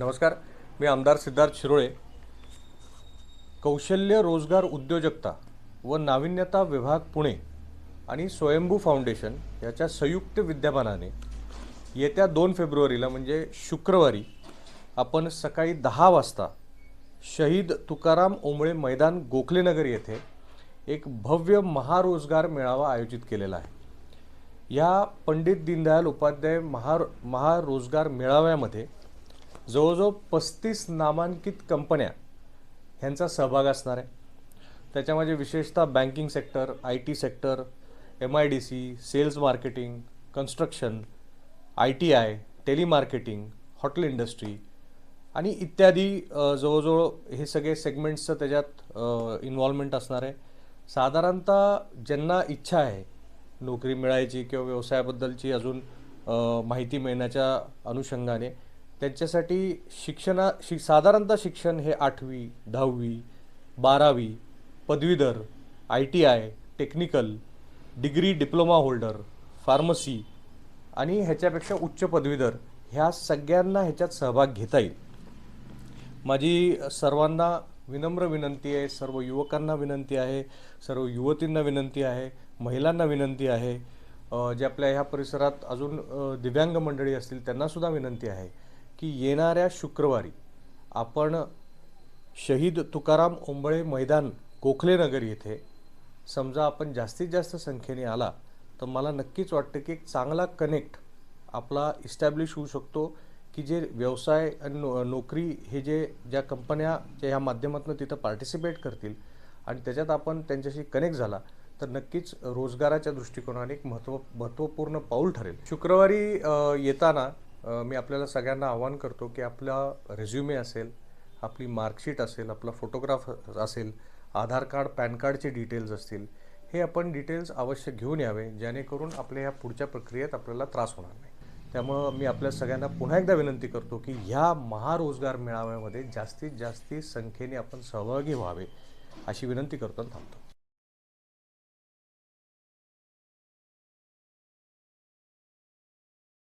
नमस्कार मी आमदार सिद्धार्थ शिरोळे. कौशल्य रोजगार उद्योजकता व नाविन्यता विभाग पुणे आणि स्वयंभू फाउंडेशन याच्या संयुक्त विद्यमानाने येत्या दोन फेब्रुवारीला म्हणजे शुक्रवारी आपण सकाळी दहा वाजता शहीद तुकाराम ओंबळे मैदान गोखलेनगर येथे एक भव्य महारोजगार मेळावा आयोजित केलेला आहे. या पंडित दीनदयाल उपाध्याय महा महारोजगार मेळाव्यामध्ये जवळजवळ पस्तीस नामांकित कंपन्या ह्यांचा सहभाग असणार आहे. त्याच्यामध्ये विशेषतः banking sector I T sector M I D C sales marketing construction I T I telemarketing hotel industry आणि इत्यादी जवळजवळ हे सगळे सेगमेंट्सचं त्याच्यात इन्व्हॉल्वमेंट असणार आहे. साधारणतः ज्यांना इच्छा आहे नोकरी मिळायची किंवा व्यवसायाबद्दलची अजून माहिती मिळण्याच्या अनुषंगाने त्यांच्यासाठी शिक्षणा शि साधारणतः शिक्षण हे आठवी दहावी बारावी पदवीधर I T I technical degree diploma holder pharmacy आणि ह्याच्यापेक्षा उच्च पदवीधर ह्या सगळ्यांना ह्याच्यात सहभाग घेता येईल. माझी सर्वांना विनम्र विनंती आहे सर्व युवकांना विनंती आहे सर्व युवतींना विनंती आहे महिलांना विनंती आहे जे आपल्या ह्या परिसरात अजून दिव्यांग मंडळी असतील त्यांनासुद्धा विनंती आहे. की येणाऱ्या शुक्रवारी आपण शहीद तुकाराम ओंबळे मैदान गोखलेनगर येथे समजा आपण जास्तीत जास्त संख्येने आला तर मला नक्कीच वाटतं की एक चांगला कनेक्ट आपला इस्टॅब्लिश होऊ शकतो की जे व्यवसाय आणि नो नोकरी हे जे ज्या कंपन्या ज्या ह्या माध्यमातून तिथं पार्टिसिपेट करतील आणि त्याच्यात आपण त्यांच्याशी कनेक्ट झाला तर नक्कीच रोजगाराच्या दृष्टिकोनाने एक महत्त्व महत्त्वपूर्ण पाऊल ठरेल. शुक्रवारी येताना मी आपल्याला सगळ्यांना आवाहन करतो की आपला रेझ्युमे असेल आपली मार्कशीट असेल आपला फोटोग्राफ असेल आधार कार्ड पॅन कार्डचे डिटेल्स असतील हे आपण डिटेल्स अवश्य घेऊन यावे जेणेकरून आपल्या ह्या पुढच्या प्रक्रियेत आपल्याला त्रास होणार नाही. त्यामुळं मी आपल्या सगळ्यांना पुन्हा एकदा विनंती करतो की ह्या महारोजगार मेळाव्यामध्ये जास्तीत जास्त संख्येने आपण सहभागी व्हावे अशी विनंती करतो थांबतो.